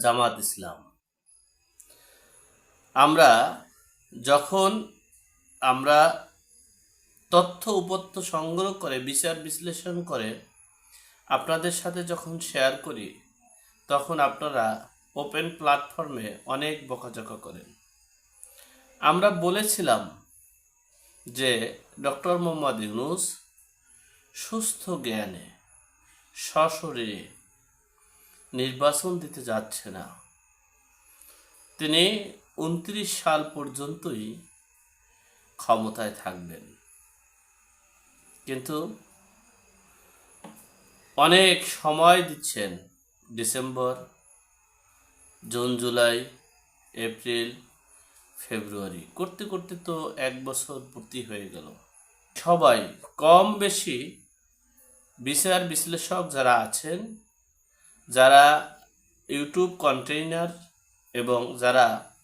জামাত ইসলাম। আমরা যখন আমরা তথ্য উপত্য সংগ্রহ করে, বিচার বিশ্লেষণ করে, আপনাদের সাথে যখন শেয়ার করি, তখন আপনারা ওপেন প্ল্যাটফর্মে অনেক বকাঝকা করেন। আমরা বলেছিলাম যে, ডক্টর মোহাম্মদ ইউনুস সুস্থ জ্ঞানে সশরীরে নির্বাচন দিতে যাচ্ছে না। তিনি উনত্রিশ সাল পর্যন্তই ক্ষমতায় থাকবেন। কিন্তু অনেক সময় দিচ্ছেন, December, June, July, April, February. করতে করতে তো এক বছর পূর্তি হয়ে গেল। সবাই কম বেশি বিচার বিশ্লেষক যারা আছেন যারা ইউটিউব কন্টেইনার এবং যারা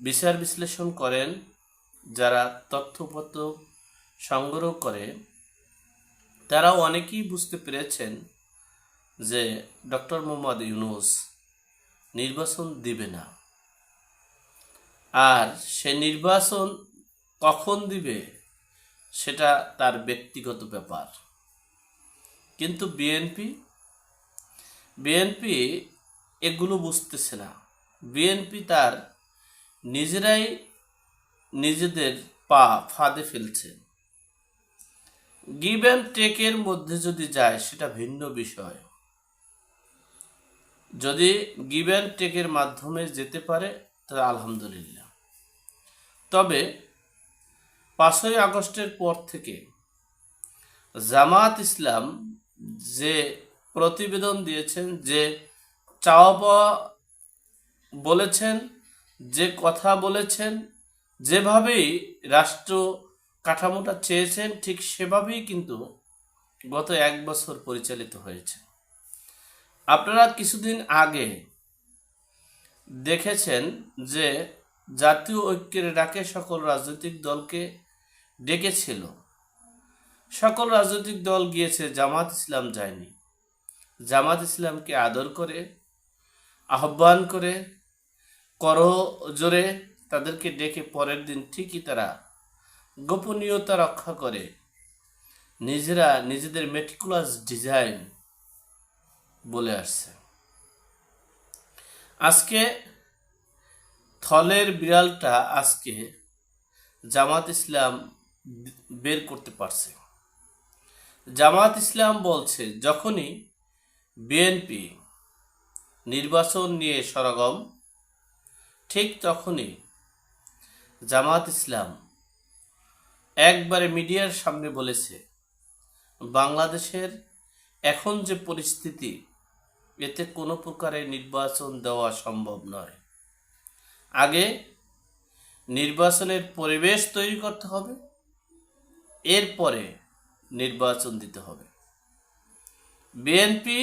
বিচার বিশ্লেষণ করেন, যারা তথ্যপত্র সংগ্রহ করে, তারাও অনেকেই বুঝতে পেরেছেন যে ডক্টর মোহাম্মদ ইউনুস নির্বাচন দিবে না। আর সে নির্বাচন কখন দিবে, সেটা তার ব্যক্তিগত ব্যাপার। কিন্তু বিএনপি বিএনপি এগুলো বুঝতেছে না। বিএনপি তার নিজেরাই নিজেদের পা ফাঁদে ফেলছে। গিভ অ্যান্ড টেকের মধ্যে যদি যায়, সেটা ভিন্ন বিষয়। যদি গিভ অ্যান্ড টেকের মাধ্যমে যেতে পারে, তাহলে আলহামদুলিল্লাহ। তবে পাঁচই আগস্টের পর থেকে জামাত ইসলাম যে প্রতিবেদন দিয়েছেন যে চাওয়া পাওয়া বলেছেন, যে কথা বলেছেন, যেভাবেই রাষ্ট্র কাঠামোটা চেয়েছেন, ঠিক সেভাবেই কিন্তু গত এক বছর পরিচালিত হয়েছে। আপনারা কিছুদিন আগে দেখেছেন যে জাতীয় ঐক্যের ডাকে সকল রাজনৈতিক দলকে ডেকেছিল। সকল রাজনৈতিক দল গিয়েছে, জামাত ইসলাম যায়নি। জামাত ইসলামকে আদর করে, আহ্বান করে কর জোরে তাদেরকে ডেকে পরের দিন ঠিকই তারা গোপনীয়তা রক্ষা করে। নিজেরা নিজেদের মেটিকুলাস ডিজাইন বলে আসছে। আজকে থলের বিড়ালটা আজকে জামাত ইসলাম বের করতে পারছে। জামাত ইসলাম বলছে, যখনই বিএনপি নির্বাচন নিয়ে সরগম, ঠিক তখনই জামাত ইসলাম একবারে মিডিয়ার সামনে বলেছে, বাংলাদেশের এখন যে পরিস্থিতি, এতে কোনো প্রকারে নির্বাচন দেওয়া সম্ভব নয়। আগে নির্বাচনের পরিবেশ তৈরি করতে হবে, এরপরে নির্বাচন দিতে হবে। বিএনপি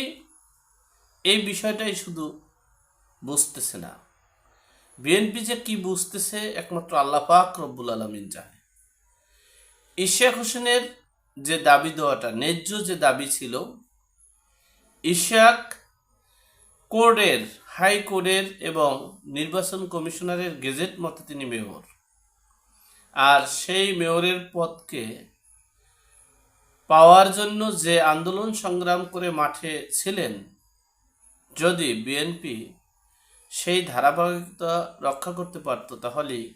এই বিষয়টাই শুধু বুঝতেছে না। বিএনপি যে কি বুঝতেছে একমাত্র আল্লাহ পাক রব্বুল আলমিন জানে। ইশাক হোসেনের যে দাবি দেওয়াটা, ন্যায্য যে দাবি ছিল, ইশাক কোর্টের হাইকোর্টের এবং নির্বাচন কমিশনারের গেজেট মতে তিনি মেয়র। আর সেই মেয়রের পদকে পাওয়ার জন্য যে আন্দোলন সংগ্রাম করে মাঠে ছিলেন যদি বিএনপি সেই ধারাবাহিকতা রক্ষা করতে পারত তাহলেই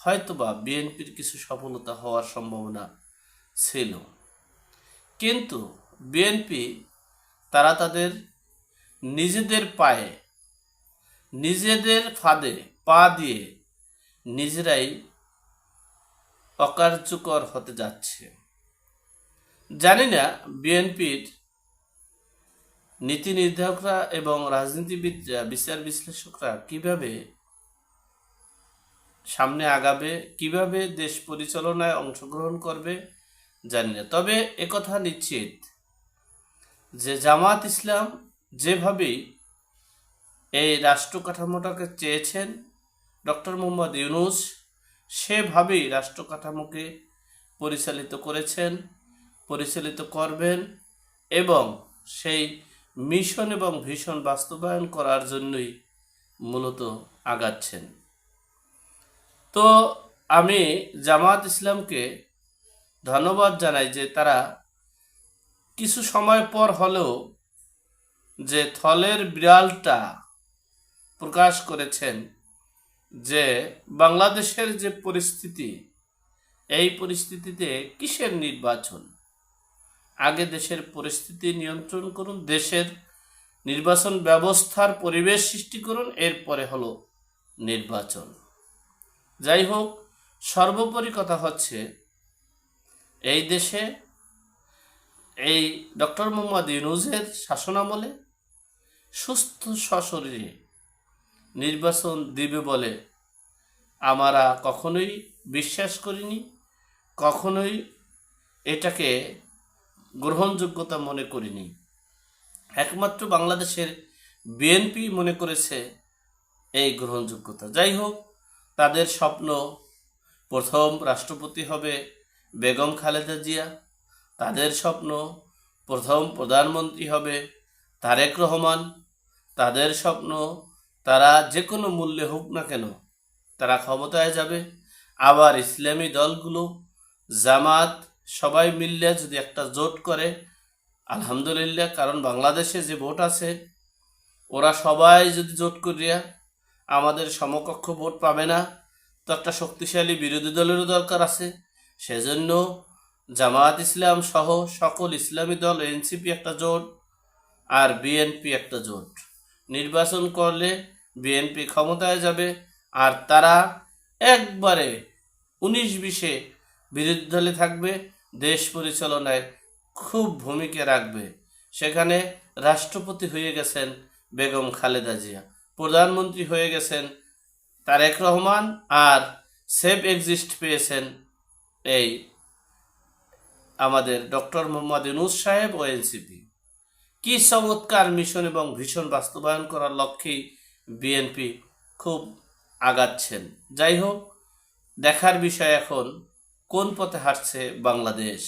হয়তোবা বিএনপির কিছু সফলতা হওয়ার সম্ভাবনা ছিল। কিন্তু বিএনপি তারা তাদের নিজেদের পায়ে, নিজেদের ফাঁদে পা দিয়ে নিজেরাই অকার্যকর হতে যাচ্ছে। জানি না বিএনপির নীতি নির্ধারকরা এবং রাজনীতিবিদরা বিচার বিশ্লেষকরা কীভাবে সামনে আগাবে, কীভাবে দেশ পরিচালনায় অংশগ্রহণ করবে, জানি না। তবে একথা নিশ্চিত যে জামাত ইসলাম যেভাবেই এই রাষ্ট্র কাঠামোটাকে চেয়েছেন, ডক্টর মোহাম্মদ ইউনুস সেভাবেই রাষ্ট্র কাঠামোকে পরিচালিত করেছেন, পরিচালিত করবেন এবং সেই মিশন এবং ভীষণ বাস্তবায়ন করার জন্যই মূলত আগাচ্ছেন। তো আমি জামাত ইসলামকে ধন্যবাদ জানাই যে তারা কিছু সময় পর হলেও যে থলের বিড়ালটা প্রকাশ করেছেন যে বাংলাদেশের যে পরিস্থিতি, এই পরিস্থিতিতে কিসের নির্বাচন? আগে দেশের পরিস্থিতি নিয়ন্ত্রণ করুন, দেশের নির্বাচন ব্যবস্থার পরিবেশ সৃষ্টি করুন, এরপরে হলো নির্বাচন। যাই হোক, সর্বোপরি কথা হচ্ছে, এই দেশে এই ডক্টর মোহাম্মদ ইউনুজের শাসনামলে সুস্থ সশরীরে নির্বাচন দিবে বলে আমরা কখনোই বিশ্বাস করিনি, কখনোই এটাকে গ্রহণযোগ্যতা মনে করিনি। একমাত্র বাংলাদেশের বিএনপি মনে করেছে এই গ্রহণযোগ্যতা। যাই হোক, তাদের স্বপ্ন, প্রথম রাষ্ট্রপতি হবে বেগম খালেদা জিয়া। তাদের স্বপ্ন, প্রথম প্রধানমন্ত্রী হবে তারেক রহমান। তাদের স্বপ্ন, তারা যে কোনো মূল্যে হোক না কেন, তারা ক্ষমতায় যাবে। আবার ইসলামী দলগুলো জামাত সবাই মিললে যদি একটা জোট করে, আলহামদুলিল্লাহ, কারণ বাংলাদেশে যে ভোট আছে, ওরা সবাই যদি জোট করিয়া আমাদের সমকক্ষ ভোট পাবে না, তো একটা শক্তিশালী বিরোধী দলেরও দরকার আছে। সেজন্য জামায়াত ইসলাম সহ সকল ইসলামী দল, এনসিপি একটা জোট আর বিএনপি একটা জোট। নির্বাচন করলে বিএনপি ক্ষমতায় যাবে আর তারা একবারে উনিশ বিশে বিরোধী দলে থাকবে। দেশ পরিচালনায় খুব ভূমিকা রাখবে। সেখানে রাষ্ট্রপতি হয়ে গেছেন বেগম খালেদা জিয়া। প্রধানমন্ত্রী হয়ে গেছেন তারেক রহমান আর সেফ এক্সিস্ট পেয়েছেন এই আমাদের ডক্টর মোহাম্মদ ইউনুস সাহেব ও এনসিপি। কি চমৎকার মিশন এবং ভীষণ বাস্তবায়ন করার লক্ষ্যেই বিএনপি খুব আগাচ্ছেন। যাই হোক, দেখার বিষয় এখন কোন পথে হাঁটছে বাংলাদেশ?